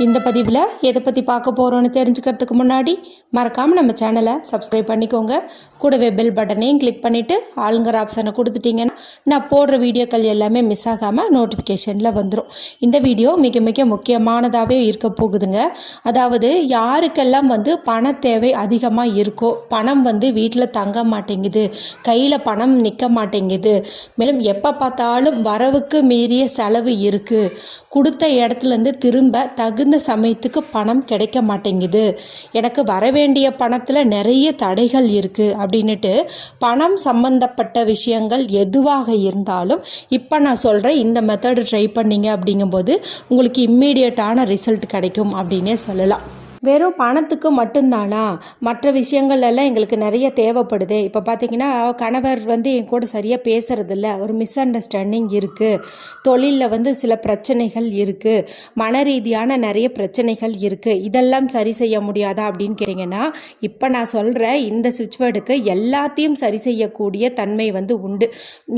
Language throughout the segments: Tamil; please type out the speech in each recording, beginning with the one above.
இந்த பதிவில் எதை பற்றி பார்க்க போகிறோன்னு தெரிஞ்சுக்கிறதுக்கு முன்னாடி மறக்காமல் நம்ம சேனலை சப்ஸ்கிரைப் பண்ணிக்கோங்க. கூடவே பெல் பட்டனையும் கிளிக் பண்ணிவிட்டு ஆளுங்கிற ஆப்ஷனை கொடுத்துட்டிங்கன்னா நான் போடுற வீடியோக்கள் எல்லாமே மிஸ் ஆகாமல் நோட்டிஃபிகேஷனில் வந்துடும் இந்த வீடியோ மிக மிக முக்கியமானதாகவே இருக்க போகுதுங்க. அதாவது யாருக்கெல்லாம் வந்து பண தேவை அதிகமாக இருக்கோ பணம் வந்து வீட்டில் தங்க மாட்டேங்குது கையில் பணம் நிற்க மாட்டேங்குது மேலும் எப்போ பார்த்தாலும் வரவுக்கு மீறிய செலவு இருக்குது கொடுத்த இடத்துலேருந்து திரும்ப தகு தகுந்த சமயத்துக்கு பணம் கிடைக்க மாட்டேங்குது. எனக்கு வர வேண்டிய பணத்தில் நிறைய தடைகள் இருக்குது அப்படின்னுட்டு பணம் சம்பந்தப்பட்ட விஷயங்கள் எதுவாக இருந்தாலும் இப்போ நான் சொல்கிறேன் இந்த மெத்தடு ட்ரை பண்ணீங்க அப்படிங்கும்போது உங்களுக்கு இம்மீடியட்டான ரிசல்ட் கிடைக்கும் அப்படின்னே சொல்லலாம். வெறும் பணத்துக்கு மட்டும்தானா? மற்ற விஷயங்கள் எல்லாம் எங்களுக்கு நிறைய தேவைப்படுது. இப்போ பார்த்தீங்கன்னா கணவர் வந்து என் கூட சரியாக பேசுறதில்ல. ஒரு மிஸ் அண்டர்ஸ்டாண்டிங் இருக்குது தொழிலில் வந்து சில பிரச்சனைகள் இருக்குது மன ரீதியான நிறைய பிரச்சனைகள் இருக்குது இதெல்லாம் சரி செய்ய முடியாதா அப்படின்னு கேட்டிங்கன்னா இப்போ நான் சொல்கிற இந்த சுவிட்ச்வேர்டுக்கு எல்லாத்தையும் சரி செய்யக்கூடிய தன்மை வந்து உண்டு.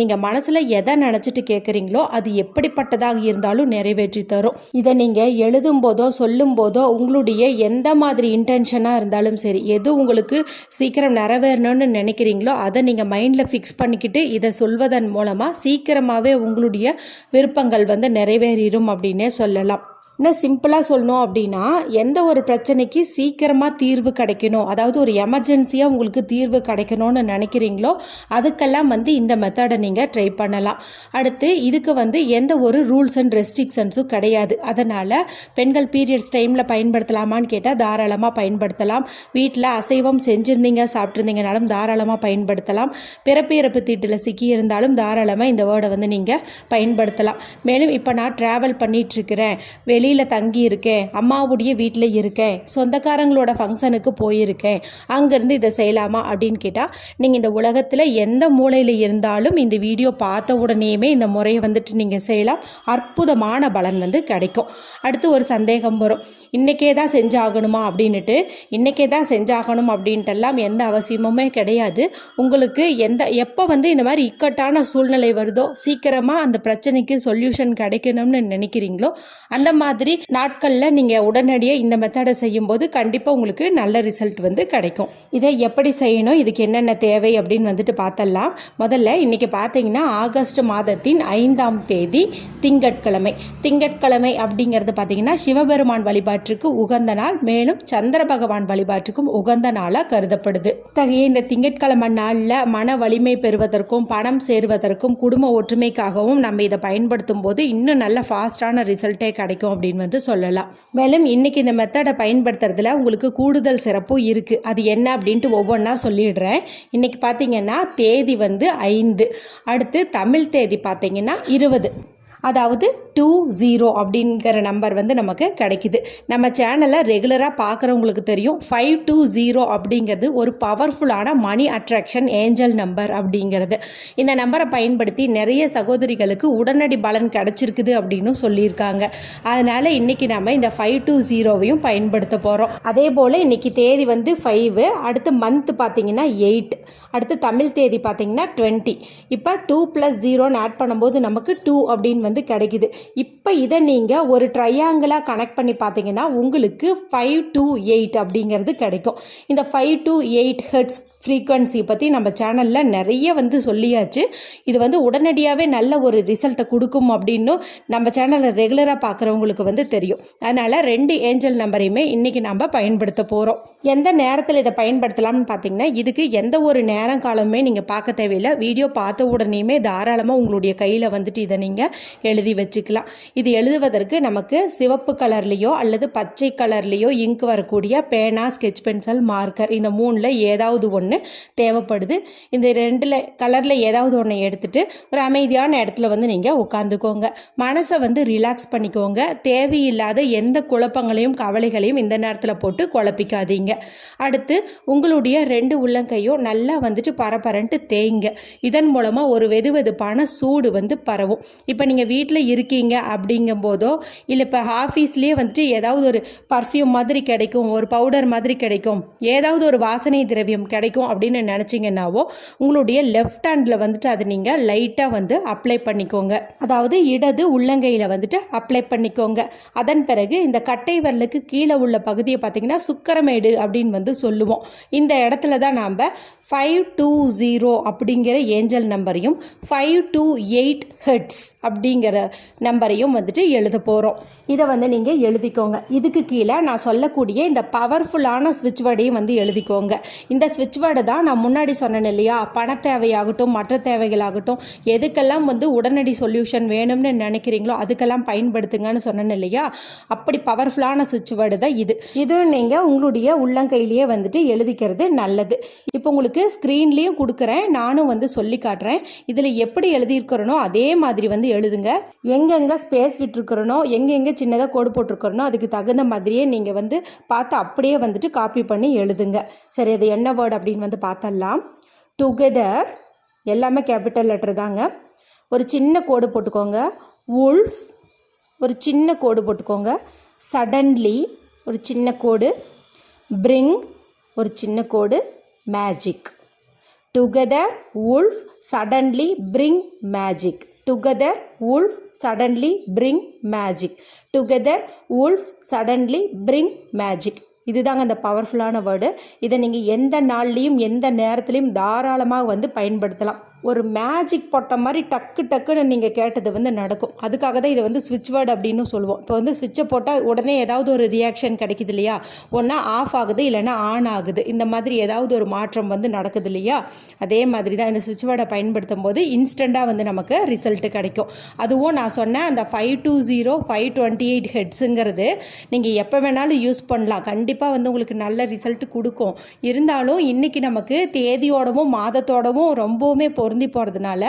நீங்கள் மனசில் எதை நினச்சிட்டு கேட்குறீங்களோ அது எப்படிப்பட்டதாக இருந்தாலும் நிறைவேற்றி தரும். இதை நீங்கள் எழுதும் போதோ சொல்லும் போதோ உங்களுடைய எந்த எந்த மாதிரி இன்டென்ஷனாக இருந்தாலும் சரி எது உங்களுக்கு சீக்கிரம் நிறைவேறணும்னு நினைக்கிறீங்களோ அதை நீங்கள் மைண்டில் ஃபிக்ஸ் பண்ணிக்கிட்டு இதை சொல்வதன் மூலமாக சீக்கிரமாகவே உங்களுடைய விருப்பங்கள் வந்து நிறைவேறிடும் அப்படின்னே சொல்லலாம். இன்னும் சிம்பிளாக சொல்லணும் அப்படின்னா எந்த ஒரு பிரச்சனைக்கு சீக்கிரமாக தீர்வு கிடைக்கணும் அதாவது ஒரு எமர்ஜென்சியாக உங்களுக்கு தீர்வு கிடைக்கணும்னு நினைக்கிறீங்களோ அதுக்கெல்லாம் வந்து இந்த மெத்தடை நீங்கள் ட்ரை பண்ணலாம். அடுத்து இதுக்கு வந்து எந்த ஒரு ரூல்ஸ் அண்ட் ரெஸ்ட்ரிக்ஷன்ஸும் கிடையாது. அதனால் பெண்கள் பீரியட்ஸ் டைமில் பயன்படுத்தலாமான்னு கேட்டால் தாராளமாக பயன்படுத்தலாம். வீட்டில் அசைவம் செஞ்சுருந்தீங்க சாப்பிட்ருந்தீங்கனாலும் தாராளமாக பயன்படுத்தலாம். பிறப்பு இறப்பு தீட்டில் சிக்கி இருந்தாலும் தாராளமாக இந்த வேர்டை வந்து நீங்கள் பயன்படுத்தலாம். மேலும் இப்போ நான் ட்ராவல் பண்ணிகிட்ருக்கிறேன் வெளியில் தங்கியிருக்கேன். அம்மாவுடைய வீட்டில் இருக்கேன். சொந்தக்காரங்களோட ஃபங்க்ஷனுக்கு போயிருக்கேன். அங்கேருந்து இதை செய்யலாமா அப்படின்னு கேட்டால் நீங்கள் இந்த உலகத்தில் எந்த மூலையில் இருந்தாலும் இந்த வீடியோ பார்த்த உடனேயுமே இந்த முறையை வந்துட்டு நீங்கள் செய்யலாம். அற்புதமான பலன் வந்து கிடைக்கும். அடுத்து ஒரு சந்தேகம் வரும். இன்றைக்கே தான் செஞ்சாகணுமா அப்படின்னுட்டு இன்றைக்கே தான் செஞ்சாகணும் அப்படின்ட்டுலாம் எந்த அவசியமுமே கிடையாது. உங்களுக்கு எந்த எப்போ வந்து இந்த மாதிரி இக்கட்டான சூழ்நிலை வருதோ சீக்கிரமாக அந்த பிரச்சனைக்கு சொல்யூஷன் கிடைக்கணும்னு நினைக்கிறீங்களோ அந்த மாதிரி நாட்களில் நீங்கள் உடனடியாக இந்த மெத்தடை செய்யும்போது கண்டிப்பாக உங்களுக்கு நல்ல ரிசல்ட் வந்து கிடைக்கும். இதை எப்படி செய்யணும்? இதுக்கு என்னென்ன தேவை அப்படின்னு வந்துட்டு பார்த்தலாம். முதல்ல இன்றைக்கி பார்த்தீங்கன்னா ஆகஸ்ட் மாதத்தின் ஐந்தாம் தேதி திங்கட்கிழமை. திங்கட்கிழமை அப்படிங்கிறது பார்த்தீங்கன்னா சிவபெருமான் வழிபாட்டிற்கு உகந்த நாள். மேலும் சந்திர பகவான் வழிபாட்டுக்கும் உகந்த நாளாக கருதப்படுது. இத்தகைய இந்த திங்கட்கிழமை நாளில் மன வலிமை பெறுவதற்கும் பணம் சேருவதற்கும் குடும்ப ஒற்றுமைக்காகவும் நம்ம இதை பயன்படுத்தும் போது இன்னும் நல்ல ஃபாஸ்டான ரிசல்ட்டே கிடைக்கும் அப்படின்னு வந்து சொல்லலாம். மேலும் இன்னைக்கு இந்த மெத்தடை பயன்படுத்துறதுல உங்களுக்கு கூடுதல் சிறப்பும் இருக்குது அது என்ன அப்படின்ட்டு ஒவ்வொன்றா சொல்லிடுறேன். இன்னைக்கு பார்த்தீங்கன்னா தேதி வந்து ஐந்து. அடுத்து தமிழ் தேதி பார்த்தீங்கன்னா இருபது. அதாவது டூ ஜீரோ அப்படிங்கிற நம்பர் வந்து நமக்கு கிடைக்குது. நம்ம சேனலை ரெகுலராக பார்க்குறவங்களுக்கு தெரியும். ஃபைவ் டூ ஜீரோ அப்படிங்கிறது ஒரு பவர்ஃபுல்லான மணி அட்ராக்ஷன் ஏஞ்சல் நம்பர் அப்படிங்கிறது. இந்த நம்பரை பயன்படுத்தி நிறைய சகோதரிகளுக்கு உடனடி பலன் கிடச்சிருக்குது அப்படின்னு சொல்லியிருக்காங்க. அதனால் இன்றைக்கி நம்ம இந்த ஃபைவ் டூ ஜீரோவையும் பயன்படுத்த போகிறோம் அதே போல் இன்றைக்கி தேதி வந்து ஃபைவு அடுத்து மந்த் பார்த்தீங்கன்னா எயிட் அடுத்து தமிழ் தேதி பார்த்தீங்கன்னா டுவெண்ட்டி இப்போ டூ ப்ளஸ் ஜீரோன்னு ஆட் பண்ணும்போது நமக்கு டூ அப்படின்னு வந்து வந்து கிடைக்குது. இப்போ இதை நீங்கள் ஒரு ட்ரையாங்கிளாக கனெக்ட் பண்ணி பார்த்தீங்கன்னா உங்களுக்கு ஃபைவ் டூ எயிட் அப்படிங்கிறது கிடைக்கும். இந்த five two eight hertz frequency பற்றி நம்ம சேனலில் நிறைய வந்து சொல்லியாச்சு. இது வந்து உடனடியாகவே நல்ல ஒரு ரிசல்ட்டை கொடுக்கும் அப்படின்னு நம்ம சேனலை ரெகுலராக பார்க்குறவங்களுக்கு வந்து தெரியும். அதனால் ரெண்டு ஏஞ்சல் நம்பரையுமே இன்றைக்கி நம்ம பயன்படுத்த போகிறோம் எந்த நேரத்தில் இதை பயன்படுத்தலாம்னு பார்த்தீங்கன்னா இதுக்கு எந்த ஒரு நேரம் காலமே நீங்கள் பார்க்க தேவையில்லை. வீடியோ பார்த்த உடனேயுமே தாராளமாக உங்களுடைய கையில் வந்துட்டு இதை நீங்கள் எழுதி வச்சுக்கலாம். இது எழுதுவதற்கு நமக்கு சிவப்பு கலர்லேயோ அல்லது பச்சை கலர்லேயோ இங்க் வரக்கூடிய பேனா ஸ்கெட்ச் பென்சில் மார்க்கர் இந்த மூணில் ஏதாவது ஒன்று தேவைப்படுது. இந்த ரெண்டில் கலரில் ஏதாவது ஒன்று எடுத்துகிட்டு ஒரு அமைதியான இடத்துல வந்து நீங்கள் உட்காந்துக்கோங்க மனசை வந்து ரிலாக்ஸ் பண்ணிக்கோங்க. தேவையில்லாத எந்த குழப்பங்களையும் கவலைகளையும் இந்த நேரத்தில் போட்டு குழப்பிக்காதீங்க. அடுத்து உங்களுடைய ரெண்டு உள்ளங்கையும் நல்லா வந்துட்டு பரபரன்ட்டு தேய்ங்க. இதன் மூலமாக ஒரு வெது வெதுப்பான சூடு வந்து பரவும். இப்போ நீங்கள் வீட்டில் இருக்கீங்க அப்படிங்கும்போதோ இல்லை இப்போ ஆஃபீஸ்லேயே வந்துட்டு ஏதாவது ஒரு பர்ஃப்யூம் மாதிரி கிடைக்கும் ஒரு பவுடர் மாதிரி கிடைக்கும் ஏதாவது ஒரு வாசனை திரவியம் கிடைக்கும் அப்படின்னு நினச்சிங்கன்னாவோ உங்களுடைய லெஃப்ட் ஹேண்டில் வந்துட்டு அதை நீங்கள் லைட்டாக வந்து அப்ளை பண்ணிக்கோங்க. அதாவது இடது உள்ளங்கையில் வந்துட்டு அப்ளை பண்ணிக்கோங்க. அதன் பிறகு இந்த கட்டை விரலுக்கு கீழே உள்ள பகுதியை பார்த்தீங்கன்னா சுக்கரமேடு அப்படின்னு வந்து சொல்லுவோம். இந்த இடத்துல தான் நாம் ஃபைவ் டூ ஜீரோ அப்படிங்கிற ஏஞ்சல் நம்பரையும் ஃபைவ் டூ எயிட் ஹெட்ஸ் அப்படிங்கிற நம்பரையும் வந்துட்டு எழுத போகிறோம் இதை வந்து நீங்கள் எழுதிக்கோங்க. இதுக்கு கீழே நான் சொல்லக்கூடிய இந்த பவர்ஃபுல்லான ஸ்விட்ச் வேர்டையும் வந்து எழுதிக்கோங்க. இந்த ஸ்விட்ச் வேர்டு தான் நான் முன்னாடி சொன்னேன் இல்லையா? பண தேவையாகட்டும் மற்ற தேவைகளாகட்டும் எதுக்கெல்லாம் வந்து உடனடி சொல்யூஷன் வேணும்னு நினைக்கிறீங்களோ அதுக்கெல்லாம் பயன்படுத்துங்கன்னு சொன்னேன் இல்லையா? அப்படி பவர்ஃபுல்லான ஸ்விட்ச் வேர்டு தான் இது. இதுவும் நீங்கள் உங்களுடைய உள்ளங்கையிலேயே வந்துட்டு எழுதிக்கிறது நல்லது. இப்போ உங்களுக்கு ஸ்க்ரீன்லேயும் கொடுக்குறேன் நானும் வந்து சொல்லி காட்டுறேன். இதில் எப்படி எழுதியிருக்கிறனோ அதே மாதிரி வந்து எழுதுங்க. எங்கெங்கே ஸ்பேஸ் விட்டுருக்கிறனோ எங்கெங்கே சின்னதாக கோடு போட்டிருக்கிறனோ அதுக்கு தகுந்த மாதிரியே நீங்கள் வந்து பார்த்து அப்படியே வந்துட்டு காப்பி பண்ணி எழுதுங்க. சரி அது என்ன வேர்டு அப்படின்னு வந்து பார்த்தலாம் டுகெதர் எல்லாமே கேபிட்டல் லெட்டர் தாங்க. ஒரு சின்ன கோடு போட்டுக்கோங்க. உல்ஃப் ஒரு சின்ன கோடு போட்டுக்கோங்க. சடன்லி ஒரு சின்ன கோடு பிரிங் ஒரு சின்ன code magic together wolf suddenly bring magic together wolf suddenly bring magic together wolf suddenly bring magic இதுதாங்க அந்த பவர்ஃபுல்லான வேர்டு இதை நீங்கள் எந்த நாள்லேயும் எந்த நேரத்துலையும் தாராளமாக வந்து பயன்படுத்தலாம். ஒரு மேஜிக் போட்ட மாதிரி டக்கு டக்குன்னு நீங்கள் கேட்டது வந்து நடக்கும். அதுக்காக தான் இதை வந்து சுவிட்ச் வேர்டு அப்படின்னு சொல்லுவோம். இப்போ வந்து சுவிட்சை போட்டால் உடனே ஏதாவது ஒரு ரியாக்ஷன் கிடைக்குது இல்லையா? ஒன்றா ஆஃப் ஆகுது இல்லைன்னா ஆன் ஆகுது. இந்த மாதிரி ஏதாவது ஒரு மாற்றம் வந்து நடக்குது இல்லையா? அதே மாதிரி தான் இந்த சுவிட்ச் வேர்டை பயன்படுத்தும் போது இன்ஸ்டண்ட்டாக வந்து நமக்கு ரிசல்ட்டு கிடைக்கும். அதுவும் நான் சொன்னேன் அந்த five two zero five twenty eight ஹெட்ஸுங்கிறது நீங்கள் எப்போ வேணாலும் யூஸ் பண்ணலாம். கண்டிப்பாக வந்து உங்களுக்கு நல்ல ரிசல்ட் கொடுக்கும். இருந்தாலும் இன்றைக்கி நமக்கு தேதியோடவும் மாதத்தோடவும் ரொம்பவுமே பொருந்தி போகிறதுனால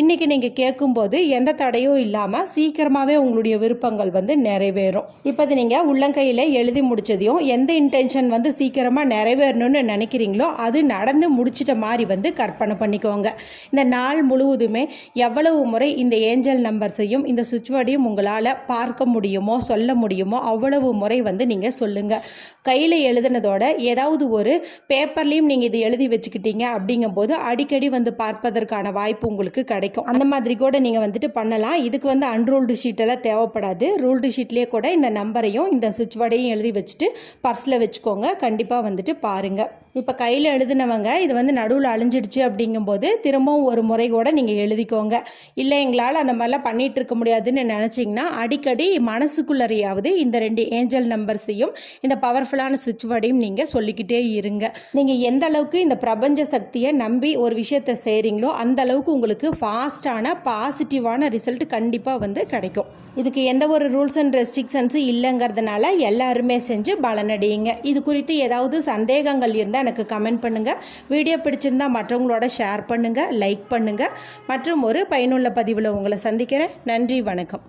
இன்றைக்கி நீங்கள் கேட்கும்போது எந்த தடையும் இல்லாமல் சீக்கிரமாகவே உங்களுடைய விருப்பங்கள் வந்து நிறைவேறும். இப்போ இது நீங்கள் உள்ளங்கையில் எழுதி முடிச்சதையும் எந்த இன்டென்ஷன் வந்து சீக்கிரமாக நிறைவேறணும்னு நினைக்கிறீங்களோ அது நடந்து முடிச்சிட்ட மாதிரி வந்து கற்பனை பண்ணிக்கோங்க. இந்த நாள் முழுவதுமே எவ்வளவு முறை இந்த ஏஞ்சல் நம்பர்ஸையும் இந்த சுவிட்ச் வேர்டையும் உங்களால் பார்க்க முடியுமோ சொல்ல முடியுமோ அவ்வளவு முறை வந்து நீங்கள் சொல்லுங்கள் கையில் எழுதுனதோட ஏதாவது ஒரு பேப்பர்லேயும் நீங்கள் இது எழுதி வச்சுக்கிட்டீங்க அப்படிங்கும்போது அடிக்கடி வந்து பார்ப்பதற்கு பண்ணுறதுக்கான வாய்ப்பு உங்களுக்கு கிடைக்கும். அந்த மாதிரி கூட நீங்கள் வந்துட்டு பண்ணலாம். இதுக்கு வந்து அன்ரூல்டு ஷீட்டெல்லாம் தேவைப்படாது. ரூல்டு ஷீட்லேயே கூட இந்த நம்பரையும் இந்த சுவிட்ச் வேர்டையும் எழுதி வச்சுட்டு பர்ஸில் வச்சுக்கோங்க. கண்டிப்பாக வந்துட்டு பாருங்கள் இப்போ கையில் எழுதினவங்க இது வந்து நடுவில் அழிஞ்சிடுச்சு அப்படிங்கும்போது திரும்பவும் ஒரு முறை கூட நீங்கள் எழுதிக்கோங்க. இல்லை எங்களால் அந்த மாதிரிலாம் பண்ணிகிட்டு இருக்க முடியாதுன்னு நினச்சிங்கன்னா அடிக்கடி மனசுக்குள்ளறையாவது இந்த ரெண்டு ஏஞ்சல் நம்பர்ஸையும் இந்த பவர்ஃபுல்லான சுவிட்ச் வேர்டையும் நீங்கள் சொல்லிக்கிட்டே இருங்க. நீங்கள் எந்த அளவுக்கு இந்த பிரபஞ்ச சக்தியை நம்பி ஒரு விஷயத்தை செய்கிறீங்களோ அந்த அளவுக்கு உங்களுக்கு ஃபாஸ்ட்டான பாசிட்டிவான ரிசல்ட் கண்டிப்பாக வந்து கிடைக்கும். இதுக்கு எந்த ஒரு ரூல்ஸ் அண்ட் ரெஸ்ட்ரிக்ஷன்ஸும் இல்லைங்கிறதுனால எல்லாருமே செஞ்சு பலனடையுங்க. இது குறித்து ஏதாவது சந்தேகங்கள் இருந்தால் எனக்கு கமெண்ட் பண்ணுங்கள் வீடியோ பிடிச்சிருந்தா மற்றவங்களோட ஷேர் பண்ணுங்கள் லைக் பண்ணுங்கள் மற்றும் ஒரு பயனுள்ள பதிவில் உங்களை சந்திக்கிறேன். நன்றி வணக்கம்.